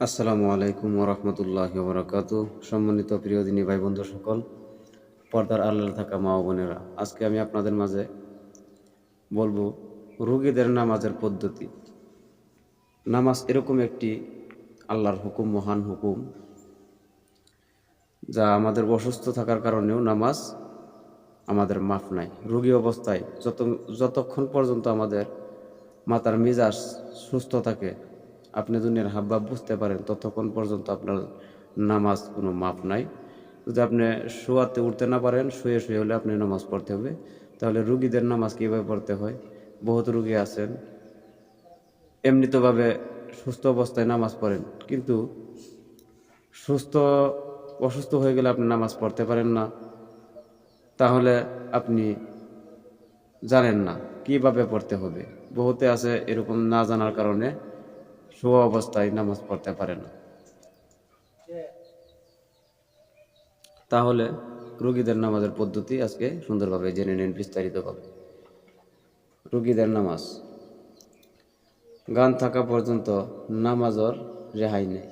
আসসালামু আলাইকুম ওরহমতুল্লাহ বরকাত সম্মানিত প্রিয় দিনী ভাই বন্ধু সকল, পর্দার আল্লাহ থাকা মা বোনেরা, আজকে আমি আপনাদের মাঝে বলব রুগীদের নামাজের পদ্ধতি। নামাজ এরকম একটি আল্লাহর হুকুম, মহান হুকুম, যা আমাদের অসুস্থ থাকার কারণেও নামাজ আমাদের মাফ নাই। রোগী অবস্থায় যত যতক্ষণ পর্যন্ত আমাদের মাতার মিজাজ সুস্থ থাকে আপনি দুনিয়ার হাবভাব বুঝতে পারেন, ততক্ষণ পর্যন্ত আপনার নামাজ কোনো মাপ নাই। যদি আপনি শোয়াতে উঠতে না পারেন, শুয়ে শুয়ে হলে আপনি নামাজ পড়তে হবে। তাহলে রুগীদের নামাজ কীভাবে পড়তে হয়? বহুত রুগী আছেন। এমনিতভাবে সুস্থ অবস্থায় নামাজ পড়েন, কিন্তু সুস্থ, অসুস্থ হয়ে গেলে আপনি নামাজ পড়তে পারেন না। তাহলে আপনি জানেন না কীভাবে পড়তে হবে। বহুতে আছে এরকম না জানার কারণে শোয়া অবস্থায় নামাজ পড়তে পারে না। তাহলে রোগীদের নামাজের পদ্ধতি আজকে সুন্দরভাবে জেনে নিন, বিস্তারিতভাবে। রোগীদের নামাজ। গান থাকা পর্যন্ত নামাজর রেহাই নেই।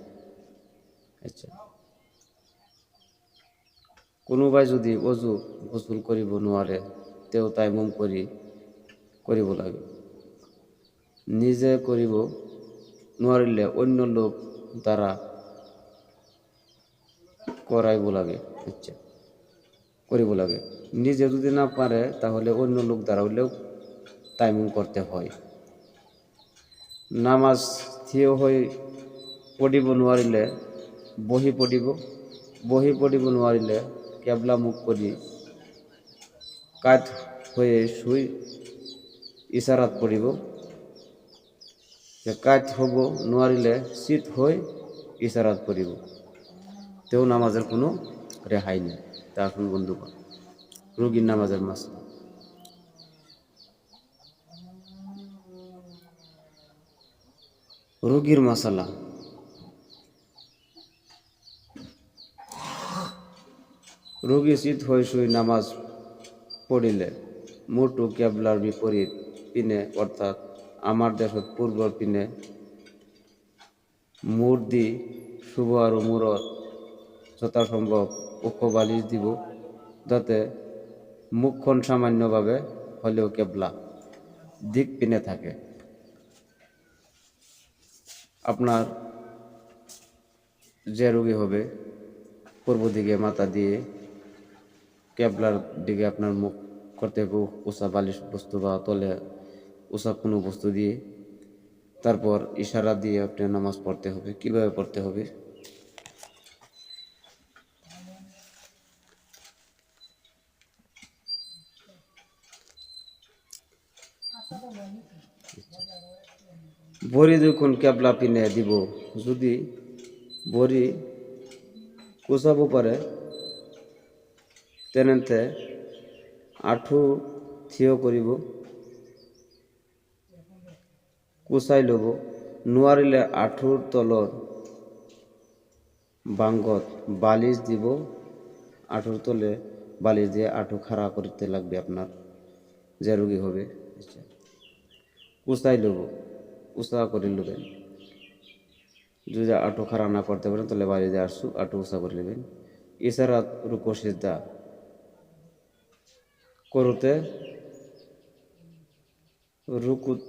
আচ্ছা। কোনোবাই যদি অজু গোসল করিব নোয়ারে, তেও তাই মুম করি, করিব লাগে। নিজে করিব নোৱাৰিলে অন্য লোক দ্বারা করাইব লাগে আচ্ছা করিব লাগে। নিজে যদি না পারে, তাহলে অন্য লোক দ্বারা হইলেও টাইমিং করতে হয়। নামাজ থিয় হয়ে পড়িব নোৱাৰিলে বহি পড়িব। বহি পড়িব নোৱাৰিলে কেবলা মুখ কৰি কাঠ হয়ে শুই, ইশারাত পড়িব। যে কাজ হব নোয়ারিলে শীত হয়ে ইশারাত করিব তেও নামাজের কোনো রেহাই নেই। তা এখন বন্ধুগণ রোগীর নামাজের মাসলা রোগীর মশালা রোগী শীত হয়ে শুই নামাজ পড়িলে মোটু কেবলার বিপরীত পিনে অর্থাৎ আমাৰ দেশত পূৰ্বৰ পিনে মূৰ দি শুভ আৰু মূৰত যথাসম্ভৱ ওখ বালিচ দিব যাতে মুখখন সামান্যভাৱে হ'লেও কেবলা দিক পিনে থাকে। আপনার যে রোগী হবে পূর্ব দিকে মাথা দিয়ে কেবলার দিকে আপনার মুখ করতে হবে উষা বালিশ বস্তু বা তলে উষা কোনো বস্তু দিয়ে। তারপর ইশারা দিয়ে আপনি নামাজ পড়তে হবে। কীভাবে পড়তে হবে? বড়ি যখন ক্যাবলা পিনে দিব, যদি বড়ি কুচাব পারে তেনেতে আঁঠু থিয় কৰিব কুচাই ল'ব। নোৱাৰিলে আঁঠুৰ তলত বাংগত বালিশ দিব। আঁঠুর তলে বালিশ দিয়ে, আঁঠু খাড়া করতে লাগবে আপনার যে রোগী হবে। কুচাই লব। উষা করে নেবেন যদি আঁঠু খাড়া না করতে পারেন তাহলে বাড়ি দিয়ে আসু আঁটু উষা করে নেবেন এছাড়া রুকো সিদ্ধা করতে রুকুত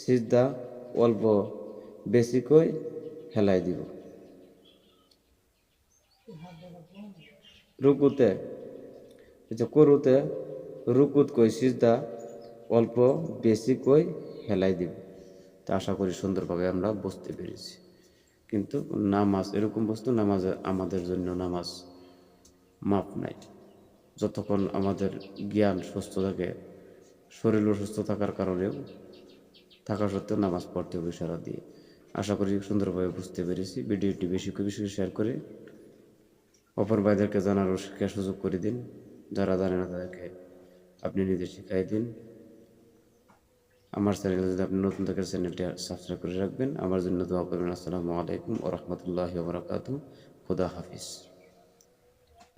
সিজদা অল্প বেশিকৈ হেলাই দিব। রুকুতে করুতে রুকুত কই সিজদা অল্প বেশিকৈ হেলাই দিব। তা আশা করি সুন্দরভাবে আমরা বুঝতে পেরেছি। কিন্তু নামাজ, এরকম বস্তু নামাজে আমাদের জন্য নামাজ মাপ নাই। যতক্ষণ আমাদের জ্ঞান সুস্থ থাকে শরীর সুস্থ থাকার কারণেও থাকা সত্ত্বেও নামাজ পড়তে হবে সারা দিয়ে। আশা করি সুন্দরভাবে বুঝতে পেরেছি। ভিডিওটি বেশি বেশি শেয়ার করে অপর ভাইদেরকে জানার শিক্ষার সুযোগ করে দিন। যারা জানে না তাদেরকে আপনি নিজে শিখাই দিন। আমার চ্যানেল যদি আপনি নতুন থেকে চ্যানেলটি সাবস্ক্রাইব করে রাখবেন। আমার জন্য দোয়া করবেন। আসসালামু আলাইকুম ও রহমতুল্লাহ বরকাত খুদা হাফিজ।